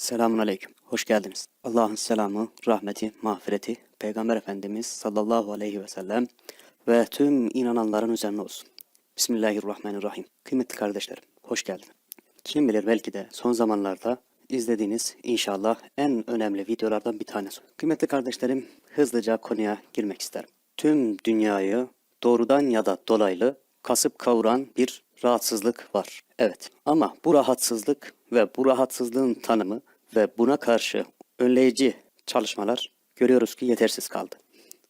Selamun Aleyküm. Hoş geldiniz. Allah'ın selamı, rahmeti, mağfireti, Peygamber Efendimiz sallallahu aleyhi ve sellem ve tüm inananların üzerine olsun. Bismillahirrahmanirrahim. Kıymetli kardeşlerim, hoş geldiniz. Kim bilir belki de son zamanlarda izlediğiniz inşallah en önemli videolardan bir tanesi. Kıymetli kardeşlerim, hızlıca konuya girmek isterim. Tüm dünyayı doğrudan ya da dolaylı kasıp kavuran bir rahatsızlık var. Evet ama bu rahatsızlık ve bu rahatsızlığın tanımı ve buna karşı önleyici çalışmalar görüyoruz ki yetersiz kaldı.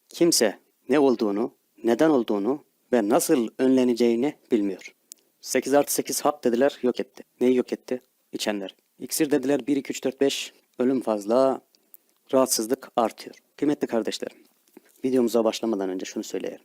Kimse ne olduğunu, neden olduğunu ve nasıl önleneceğini bilmiyor. 8 artı 8 hap dediler yok etti. Neyi yok etti? İçenler. İksir dediler 1, 2, 3, 4, 5 ölüm fazla, rahatsızlık artıyor. Kıymetli kardeşlerim, videomuza başlamadan önce şunu söyleyelim.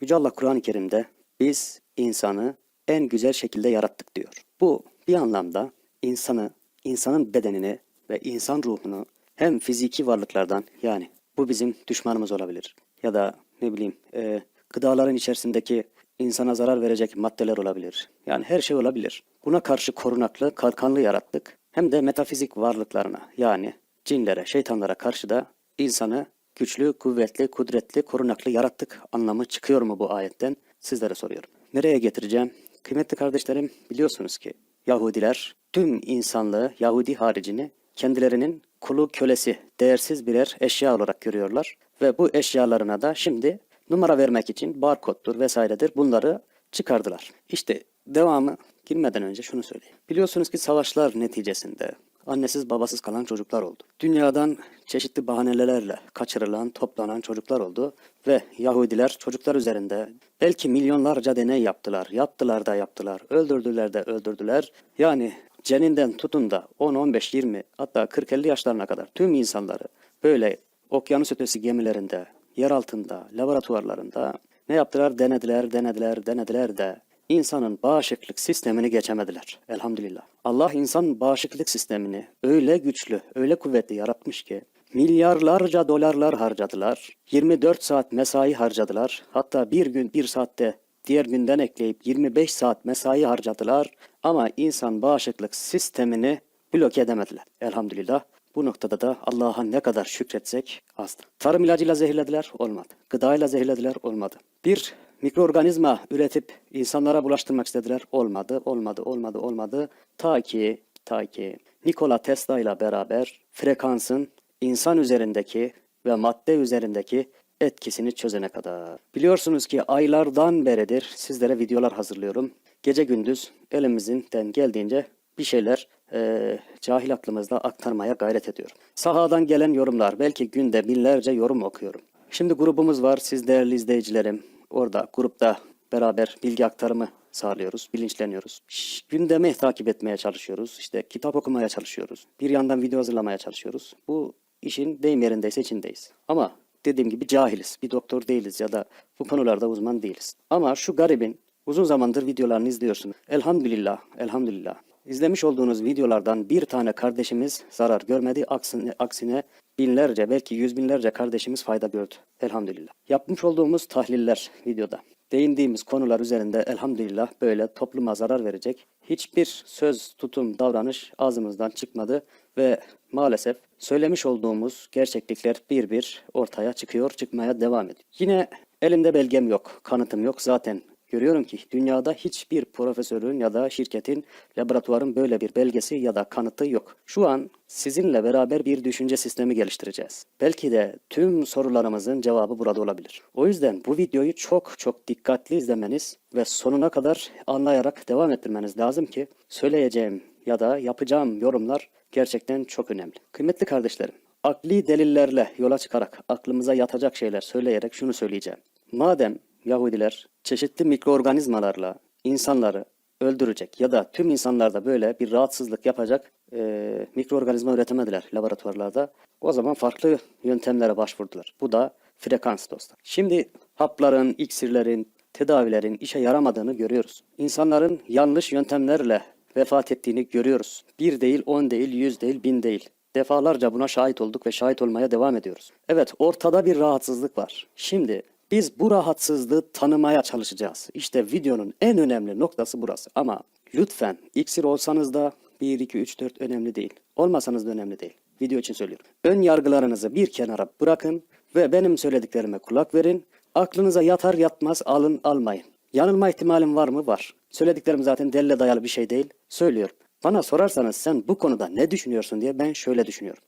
Yüce Allah Kur'an-ı Kerim'de biz insanı en güzel şekilde yarattık diyor. Bu bir anlamda insanı, insanın bedenini ve insan ruhunu hem fiziki varlıklardan yani bu bizim düşmanımız olabilir ya da ne bileyim e, gıdaların içerisindeki insana zarar verecek maddeler olabilir. Yani her şey olabilir. Buna karşı korunaklı, kalkanlı yarattık. Hem de metafizik varlıklarına yani cinlere, şeytanlara karşı da insanı güçlü, kuvvetli, kudretli, korunaklı yarattık anlamı çıkıyor mu bu ayetten? Sizlere soruyorum. Nereye getireceğim? Kıymetli kardeşlerim biliyorsunuz ki Yahudiler tüm insanlığı Yahudi haricini kendilerinin kulu kölesi, değersiz birer eşya olarak görüyorlar. Ve bu eşyalarına da şimdi numara vermek için barkodtur vesairedir bunları çıkardılar. İşte devamı girmeden önce şunu söyleyeyim. Biliyorsunuz ki savaşlar neticesinde annesiz babasız kalan çocuklar oldu. Dünyadan çeşitli bahanelerle kaçırılan, toplanan çocuklar oldu ve Yahudiler çocuklar üzerinde belki milyonlarca deney yaptılar. Yaptılar da yaptılar, öldürdüler de öldürdüler. Yani ceninden tutun da 10, 15, 20 hatta 40-50 yaşlarına kadar tüm insanları böyle okyanus ötesi gemilerinde, yer altında, laboratuvarlarında ne yaptılar? Denediler, denediler, denediler de insanın bağışıklık sistemini geçemediler. Elhamdülillah. Allah insan bağışıklık sistemini öyle güçlü, öyle kuvvetli yaratmış ki milyarlarca dolarlar harcadılar. 24 saat mesai harcadılar. Hatta bir gün bir saatte diğer günden ekleyip 25 saat mesai harcadılar. Ama insan bağışıklık sistemini bloke edemediler. Elhamdülillah. Bu noktada da Allah'a ne kadar şükretsek azdır. Tarım ilacıyla zehirlediler, olmadı. Gıdayla zehirlediler, olmadı. Bir mikroorganizma üretip insanlara bulaştırmak istediler, olmadı, olmadı, olmadı, olmadı. Ta ki, ta ki Nikola Tesla ile beraber frekansın insan üzerindeki ve madde üzerindeki etkisini çözene kadar. Biliyorsunuz ki aylardan beridir sizlere videolar hazırlıyorum. Gece gündüz elimizden geldiğince bir şeyler eee, cahil aklımızda aktarmaya gayret ediyorum. Sahadan gelen yorumlar, belki günde binlerce yorum okuyorum. Şimdi grubumuz var, siz değerli izleyicilerim. Orada grupta beraber bilgi aktarımı sağlıyoruz, bilinçleniyoruz. Şş, Gündemi takip etmeye çalışıyoruz, işte kitap okumaya çalışıyoruz. Bir yandan video hazırlamaya çalışıyoruz. Bu işin deyim yerindeyse içindeyiz. Ama dediğim gibi cahiliz, bir doktor değiliz ya da bu konularda uzman değiliz. Ama şu garibin uzun zamandır videolarını izliyorsunuz. Elhamdülillah, elhamdülillah. İzlemiş olduğunuz videolardan bir tane kardeşimiz zarar görmedi. Aksine, aksine binlerce belki yüz binlerce kardeşimiz fayda gördü. Elhamdülillah. Yapmış olduğumuz tahliller videoda. Değindiğimiz konular üzerinde elhamdülillah böyle topluma zarar verecek hiçbir söz, tutum, davranış ağzımızdan çıkmadı ve maalesef söylemiş olduğumuz gerçeklikler bir bir ortaya çıkıyor, çıkmaya devam ediyor. Yine elimde belgem yok, kanıtım yok zaten Görüyorum ki dünyada hiçbir profesörün ya da şirketin, laboratuvarın böyle bir belgesi ya da kanıtı yok. Şu an sizinle beraber bir düşünce sistemi geliştireceğiz. Belki de tüm sorularımızın cevabı burada olabilir. O yüzden bu videoyu çok çok dikkatli izlemeniz ve sonuna kadar anlayarak devam ettirmeniz lazım ki söyleyeceğim ya da yapacağım yorumlar gerçekten çok önemli. Kıymetli kardeşlerim, akli delillerle yola çıkarak aklımıza yatacak şeyler söyleyerek şunu söyleyeceğim. Madem Yahudiler çeşitli mikroorganizmalarla insanları öldürecek ya da tüm insanlarda böyle bir rahatsızlık yapacak e, mikroorganizma üretemediler laboratuvarlarda. O zaman farklı yöntemlere başvurdular. Bu da frekans dostlar. Şimdi hapların, iksirlerin, tedavilerin işe yaramadığını görüyoruz. İnsanların yanlış yöntemlerle vefat ettiğini görüyoruz. Bir değil, on değil, yüz değil, bin değil. Defalarca buna şahit olduk ve şahit olmaya devam ediyoruz. Evet, ortada bir rahatsızlık var. Şimdi biz bu rahatsızlığı tanımaya çalışacağız. İşte videonun en önemli noktası burası. Ama lütfen iksir olsanız da, 1, 2, 3, 4 önemli değil. Olmasanız da önemli değil. Video için söylüyorum. Ön yargılarınızı bir kenara bırakın ve benim söylediklerime kulak verin. Aklınıza yatar yatmaz alın almayın. Yanılma ihtimalim var mı? Var. Söylediklerim zaten delile dayalı bir şey değil. Söylüyorum. Bana sorarsanız sen bu konuda ne düşünüyorsun diye ben şöyle düşünüyorum.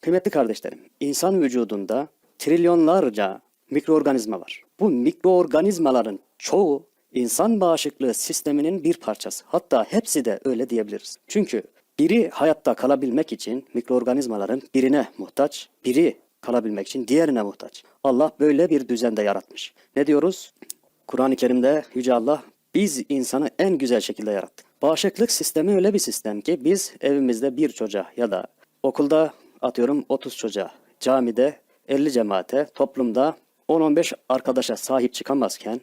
Kıymetli kardeşlerim, insan vücudunda trilyonlarca mikroorganizma var. Bu mikroorganizmaların çoğu insan bağışıklığı sisteminin bir parçası. Hatta hepsi de öyle diyebiliriz. Çünkü biri hayatta kalabilmek için mikroorganizmaların birine muhtaç, biri kalabilmek için diğerine muhtaç. Allah böyle bir düzende yaratmış. Ne diyoruz? Kur'an-ı Kerim'de Yüce Allah biz insanı en güzel şekilde yarattık. Bağışıklık sistemi öyle bir sistem ki biz evimizde bir çocuğa ya da okulda atıyorum 30 çocuğa, camide 50 cemaate, toplumda 10-15 arkadaşa sahip çıkamazken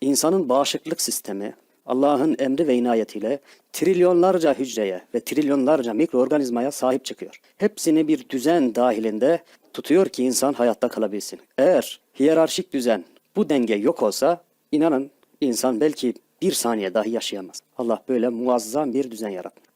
insanın bağışıklık sistemi Allah'ın emri ve inayetiyle trilyonlarca hücreye ve trilyonlarca mikroorganizmaya sahip çıkıyor. Hepsini bir düzen dahilinde tutuyor ki insan hayatta kalabilsin. Eğer hiyerarşik düzen bu denge yok olsa inanın insan belki bir saniye dahi yaşayamaz. Allah böyle muazzam bir düzen yaratmış.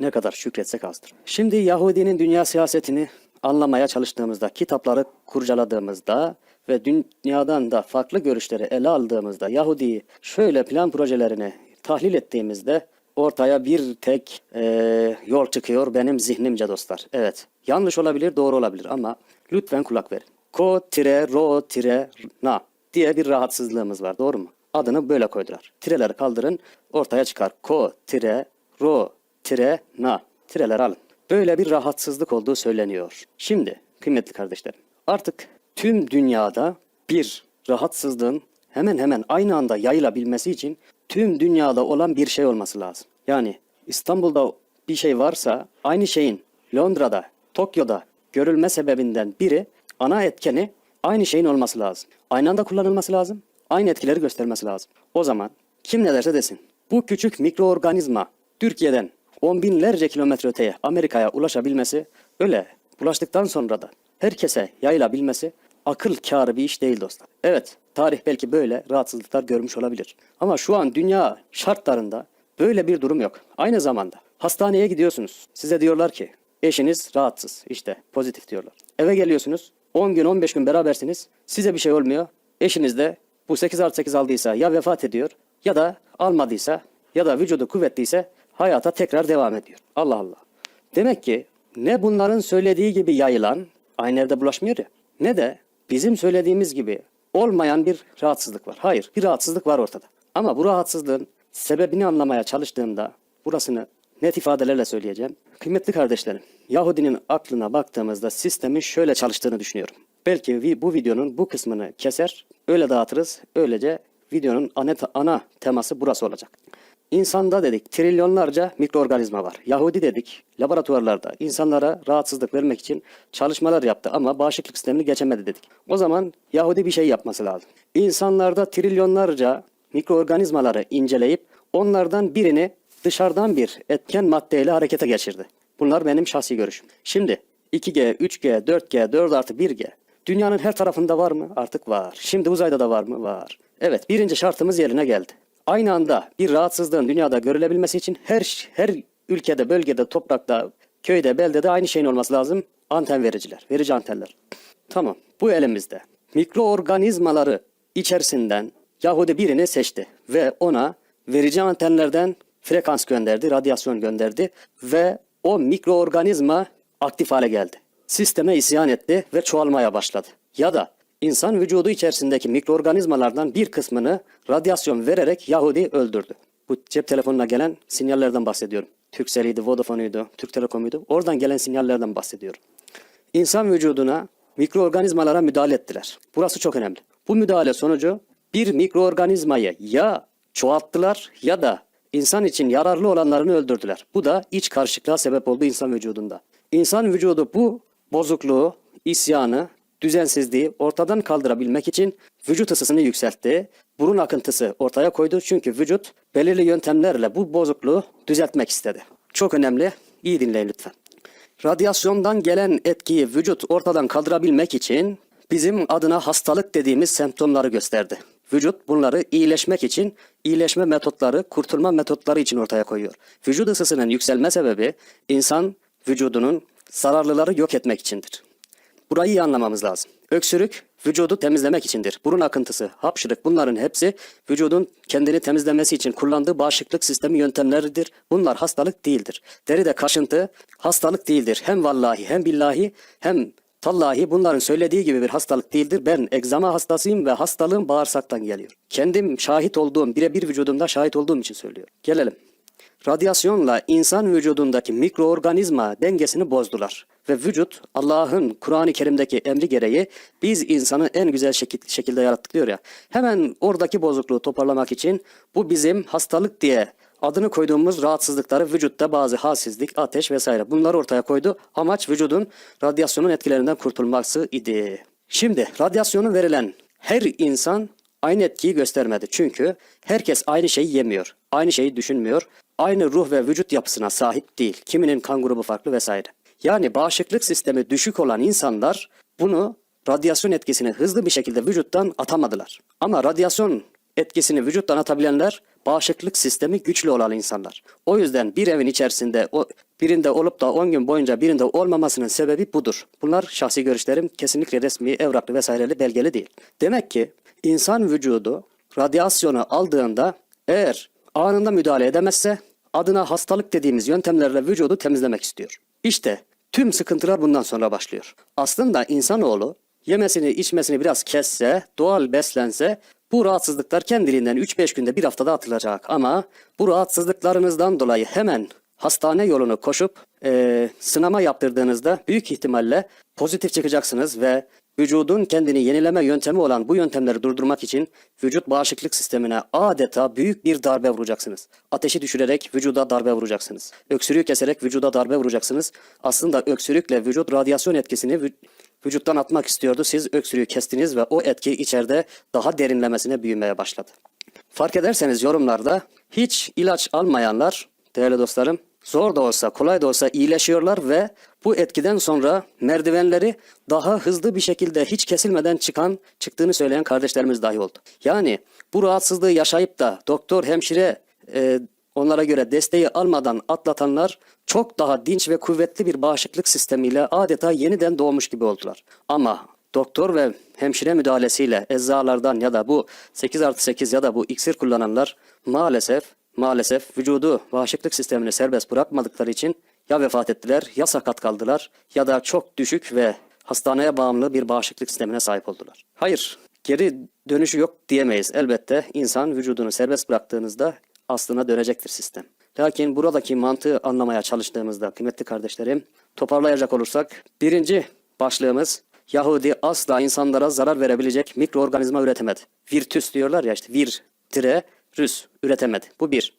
Ne kadar şükretsek azdır. Şimdi Yahudinin dünya siyasetini anlamaya çalıştığımızda, kitapları kurcaladığımızda ve dünyadan da farklı görüşleri ele aldığımızda Yahudi şöyle plan projelerini tahlil ettiğimizde ortaya bir tek eee, yol çıkıyor benim zihnimce dostlar. Evet yanlış olabilir doğru olabilir ama lütfen kulak verin. Ko tire ro tire na diye bir rahatsızlığımız var doğru mu? Adını böyle koydular. Tireleri kaldırın ortaya çıkar. Ko tire ro tire na tireler alın. Böyle bir rahatsızlık olduğu söyleniyor. Şimdi kıymetli kardeşlerim artık tüm dünyada bir rahatsızlığın hemen hemen aynı anda yayılabilmesi için tüm dünyada olan bir şey olması lazım. Yani İstanbul'da bir şey varsa aynı şeyin Londra'da, Tokyo'da görülme sebebinden biri ana etkeni aynı şeyin olması lazım. Aynı anda kullanılması lazım. Aynı etkileri göstermesi lazım. O zaman kim ne derse desin bu küçük mikroorganizma Türkiye'den on binlerce kilometre öteye Amerika'ya ulaşabilmesi öyle bulaştıktan sonra da herkese yayılabilmesi akıl kârı bir iş değil dostlar. Evet tarih belki böyle rahatsızlıklar görmüş olabilir. Ama şu an dünya şartlarında böyle bir durum yok. Aynı zamanda hastaneye gidiyorsunuz. Size diyorlar ki eşiniz rahatsız işte pozitif diyorlar. Eve geliyorsunuz 10 gün 15 gün berabersiniz. Size bir şey olmuyor. Eşiniz de bu 8 artı 8 aldıysa ya vefat ediyor ya da almadıysa ya da vücudu kuvvetliyse hayata tekrar devam ediyor. Allah Allah. Demek ki ne bunların söylediği gibi yayılan aynı evde bulaşmıyor ya ne de bizim söylediğimiz gibi olmayan bir rahatsızlık var. Hayır bir rahatsızlık var ortada. Ama bu rahatsızlığın sebebini anlamaya çalıştığımda burasını net ifadelerle söyleyeceğim. Kıymetli kardeşlerim, Yahudinin aklına baktığımızda sistemin şöyle çalıştığını düşünüyorum. Belki bu videonun bu kısmını keser, öyle dağıtırız. Öylece videonun ana, ana teması burası olacak. İnsanda dedik trilyonlarca mikroorganizma var. Yahudi dedik laboratuvarlarda insanlara rahatsızlık vermek için çalışmalar yaptı ama bağışıklık sistemini geçemedi dedik. O zaman Yahudi bir şey yapması lazım. İnsanlarda trilyonlarca mikroorganizmaları inceleyip onlardan birini dışarıdan bir etken maddeyle harekete geçirdi. Bunlar benim şahsi görüşüm. Şimdi 2G, 3G, 4G, 4 artı 1G dünyanın her tarafında var mı? Artık var. Şimdi uzayda da var mı? Var. Evet birinci şartımız yerine geldi. Aynı anda bir rahatsızlığın dünyada görülebilmesi için her her ülkede, bölgede, toprakta, köyde, beldede aynı şeyin olması lazım. Anten vericiler, verici antenler. Tamam, bu elimizde. Mikroorganizmaları içerisinden Yahudi birini seçti ve ona verici antenlerden frekans gönderdi, radyasyon gönderdi ve o mikroorganizma aktif hale geldi. Sisteme isyan etti ve çoğalmaya başladı. Ya da insan vücudu içerisindeki mikroorganizmalardan bir kısmını radyasyon vererek Yahudi öldürdü. Bu cep telefonuna gelen sinyallerden bahsediyorum. Turkcell'iydi, Vodafone'uydu, Türk Telekom'uydu. Oradan gelen sinyallerden bahsediyorum. İnsan vücuduna mikroorganizmalara müdahale ettiler. Burası çok önemli. Bu müdahale sonucu bir mikroorganizmayı ya çoğalttılar ya da insan için yararlı olanlarını öldürdüler. Bu da iç karışıklığa sebep oldu insan vücudunda. İnsan vücudu bu bozukluğu, isyanı, düzensizliği ortadan kaldırabilmek için vücut ısısını yükseltti. Burun akıntısı ortaya koydu çünkü vücut belirli yöntemlerle bu bozukluğu düzeltmek istedi. Çok önemli. İyi dinleyin lütfen. Radyasyondan gelen etkiyi vücut ortadan kaldırabilmek için bizim adına hastalık dediğimiz semptomları gösterdi. vücut bunları iyileşmek için, iyileşme metotları, kurtulma metotları için ortaya koyuyor. Vücut ısısının yükselme sebebi insan vücudunun zararlıları yok etmek içindir. Burayı iyi anlamamız lazım. Öksürük vücudu temizlemek içindir. Burun akıntısı, hapşırık bunların hepsi vücudun kendini temizlemesi için kullandığı bağışıklık sistemi yöntemleridir. Bunlar hastalık değildir. Deride kaşıntı hastalık değildir. Hem vallahi hem billahi hem tallahi bunların söylediği gibi bir hastalık değildir. Ben egzama hastasıyım ve hastalığım bağırsaktan geliyor. Kendim şahit olduğum, birebir vücudumda şahit olduğum için söylüyorum. Gelelim. Radyasyonla insan vücudundaki mikroorganizma dengesini bozdular. Ve vücut Allah'ın Kur'an-ı Kerim'deki emri gereği biz insanı en güzel şekil, şekilde yarattık diyor ya. Hemen oradaki bozukluğu toparlamak için bu bizim hastalık diye adını koyduğumuz rahatsızlıkları vücutta bazı halsizlik, ateş vesaire bunları ortaya koydu. Amaç vücudun radyasyonun etkilerinden kurtulması idi. Şimdi radyasyonu verilen her insan aynı etkiyi göstermedi. Çünkü herkes aynı şeyi yemiyor, aynı şeyi düşünmüyor, aynı ruh ve vücut yapısına sahip değil. Kiminin kan grubu farklı vesaire. Yani bağışıklık sistemi düşük olan insanlar bunu radyasyon etkisini hızlı bir şekilde vücuttan atamadılar. Ama radyasyon etkisini vücuttan atabilenler bağışıklık sistemi güçlü olan insanlar. O yüzden bir evin içerisinde o birinde olup da 10 gün boyunca birinde olmamasının sebebi budur. Bunlar şahsi görüşlerim kesinlikle resmi, evraklı vesaireli belgeli değil. Demek ki insan vücudu radyasyonu aldığında eğer anında müdahale edemezse adına hastalık dediğimiz yöntemlerle vücudu temizlemek istiyor. İşte tüm sıkıntılar bundan sonra başlıyor. Aslında insanoğlu yemesini içmesini biraz kesse, doğal beslense bu rahatsızlıklar kendiliğinden 3-5 günde bir haftada atılacak. Ama bu rahatsızlıklarınızdan dolayı hemen hastane yolunu koşup e, sınama yaptırdığınızda büyük ihtimalle pozitif çıkacaksınız ve vücudun kendini yenileme yöntemi olan bu yöntemleri durdurmak için vücut bağışıklık sistemine adeta büyük bir darbe vuracaksınız. Ateşi düşürerek vücuda darbe vuracaksınız. Öksürüğü keserek vücuda darbe vuracaksınız. Aslında öksürükle vücut radyasyon etkisini vü- vücuttan atmak istiyordu. Siz öksürüğü kestiniz ve o etki içeride daha derinlemesine büyümeye başladı. Fark ederseniz yorumlarda hiç ilaç almayanlar değerli dostlarım zor da olsa kolay da olsa iyileşiyorlar ve bu etkiden sonra merdivenleri daha hızlı bir şekilde hiç kesilmeden çıkan çıktığını söyleyen kardeşlerimiz dahi oldu. Yani bu rahatsızlığı yaşayıp da doktor hemşire e, onlara göre desteği almadan atlatanlar çok daha dinç ve kuvvetli bir bağışıklık sistemiyle adeta yeniden doğmuş gibi oldular. Ama doktor ve hemşire müdahalesiyle eczalardan ya da bu 8 artı 8 ya da bu iksir kullananlar maalesef maalesef vücudu bağışıklık sistemini serbest bırakmadıkları için ya vefat ettiler ya sakat kaldılar ya da çok düşük ve hastaneye bağımlı bir bağışıklık sistemine sahip oldular. Hayır, geri dönüşü yok diyemeyiz. Elbette insan vücudunu serbest bıraktığınızda aslına dönecektir sistem. Lakin buradaki mantığı anlamaya çalıştığımızda kıymetli kardeşlerim toparlayacak olursak birinci başlığımız Yahudi asla insanlara zarar verebilecek mikroorganizma üretemedi. Virtüs diyorlar ya işte vir, tire, rüs üretemedi. Bu bir.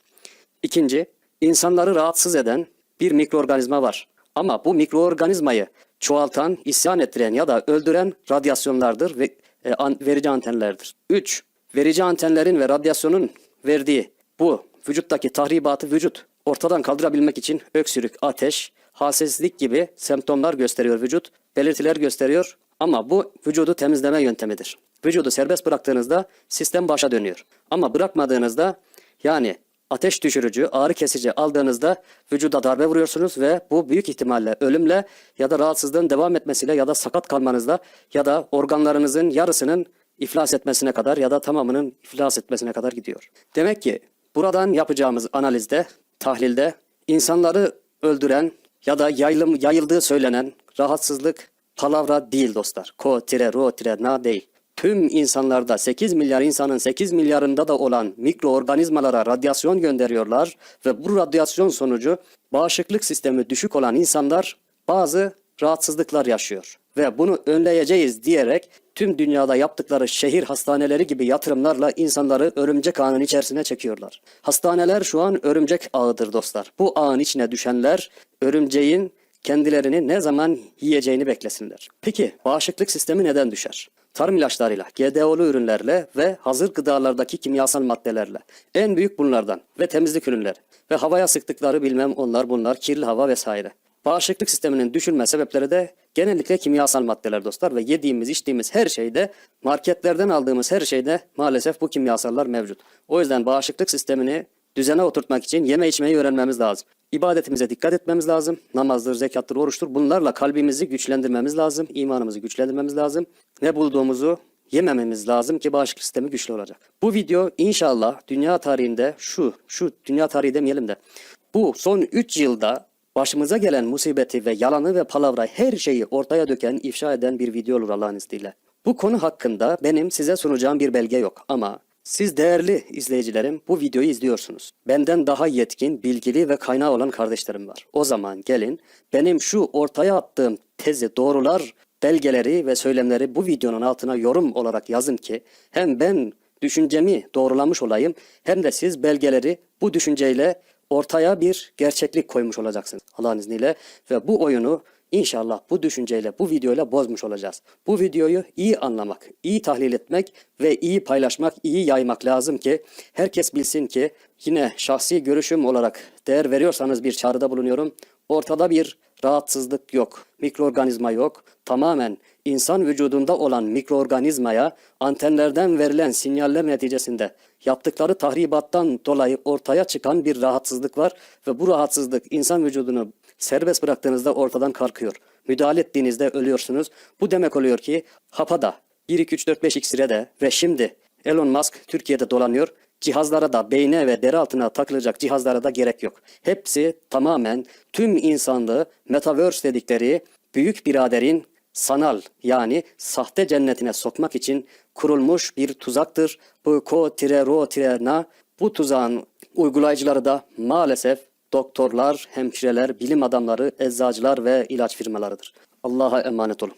İkinci, insanları rahatsız eden bir mikroorganizma var. Ama bu mikroorganizmayı çoğaltan, isyan ettiren ya da öldüren radyasyonlardır ve e, verici antenlerdir. Üç, verici antenlerin ve radyasyonun verdiği bu vücuttaki tahribatı vücut ortadan kaldırabilmek için öksürük, ateş, halsizlik gibi semptomlar gösteriyor vücut, belirtiler gösteriyor ama bu vücudu temizleme yöntemidir. Vücudu serbest bıraktığınızda sistem başa dönüyor. Ama bırakmadığınızda yani ateş düşürücü, ağrı kesici aldığınızda vücuda darbe vuruyorsunuz ve bu büyük ihtimalle ölümle ya da rahatsızlığın devam etmesiyle ya da sakat kalmanızla ya da organlarınızın yarısının iflas etmesine kadar ya da tamamının iflas etmesine kadar gidiyor. Demek ki buradan yapacağımız analizde, tahlilde insanları öldüren ya da yayılım, yayıldığı söylenen rahatsızlık palavra değil dostlar. Ko tire ro tire na değil. Tüm insanlarda 8 milyar insanın 8 milyarında da olan mikroorganizmalara radyasyon gönderiyorlar ve bu radyasyon sonucu bağışıklık sistemi düşük olan insanlar bazı rahatsızlıklar yaşıyor. Ve bunu önleyeceğiz diyerek tüm dünyada yaptıkları şehir hastaneleri gibi yatırımlarla insanları örümcek ağının içerisine çekiyorlar. Hastaneler şu an örümcek ağıdır dostlar. Bu ağın içine düşenler örümceğin kendilerini ne zaman yiyeceğini beklesinler. Peki bağışıklık sistemi neden düşer? Tarım ilaçlarıyla, GDO'lu ürünlerle ve hazır gıdalardaki kimyasal maddelerle. En büyük bunlardan ve temizlik ürünleri ve havaya sıktıkları bilmem onlar bunlar kirli hava vesaire. Bağışıklık sisteminin düşürme sebepleri de genellikle kimyasal maddeler dostlar ve yediğimiz içtiğimiz her şeyde marketlerden aldığımız her şeyde maalesef bu kimyasallar mevcut. O yüzden bağışıklık sistemini düzene oturtmak için yeme içmeyi öğrenmemiz lazım. İbadetimize dikkat etmemiz lazım. Namazdır, zekattır, oruçtur. Bunlarla kalbimizi güçlendirmemiz lazım. imanımızı güçlendirmemiz lazım. Ne bulduğumuzu yemememiz lazım ki bağışıklık sistemi güçlü olacak. Bu video inşallah dünya tarihinde şu, şu dünya tarihi demeyelim de bu son 3 yılda başımıza gelen musibeti ve yalanı ve palavrayı her şeyi ortaya döken, ifşa eden bir video olur Allah'ın izniyle. Bu konu hakkında benim size sunacağım bir belge yok ama siz değerli izleyicilerim bu videoyu izliyorsunuz. Benden daha yetkin, bilgili ve kaynağı olan kardeşlerim var. O zaman gelin benim şu ortaya attığım tezi doğrular, belgeleri ve söylemleri bu videonun altına yorum olarak yazın ki hem ben düşüncemi doğrulamış olayım hem de siz belgeleri bu düşünceyle ortaya bir gerçeklik koymuş olacaksınız Allah'ın izniyle ve bu oyunu İnşallah bu düşünceyle, bu videoyla bozmuş olacağız. Bu videoyu iyi anlamak, iyi tahlil etmek ve iyi paylaşmak, iyi yaymak lazım ki herkes bilsin ki yine şahsi görüşüm olarak değer veriyorsanız bir çağrıda bulunuyorum. Ortada bir rahatsızlık yok, mikroorganizma yok. Tamamen insan vücudunda olan mikroorganizmaya antenlerden verilen sinyaller neticesinde yaptıkları tahribattan dolayı ortaya çıkan bir rahatsızlık var ve bu rahatsızlık insan vücudunu serbest bıraktığınızda ortadan kalkıyor. Müdahale ettiğinizde ölüyorsunuz. Bu demek oluyor ki HAPA'da 1, 2, 3, 4, 5 iksire de ve şimdi Elon Musk Türkiye'de dolanıyor. Cihazlara da beyne ve deri altına takılacak cihazlara da gerek yok. Hepsi tamamen tüm insanlığı metaverse dedikleri büyük biraderin sanal yani sahte cennetine sokmak için kurulmuş bir tuzaktır. Bu ko-ro-na bu tuzağın uygulayıcıları da maalesef doktorlar, hemşireler, bilim adamları, eczacılar ve ilaç firmalarıdır. Allah'a emanet olun.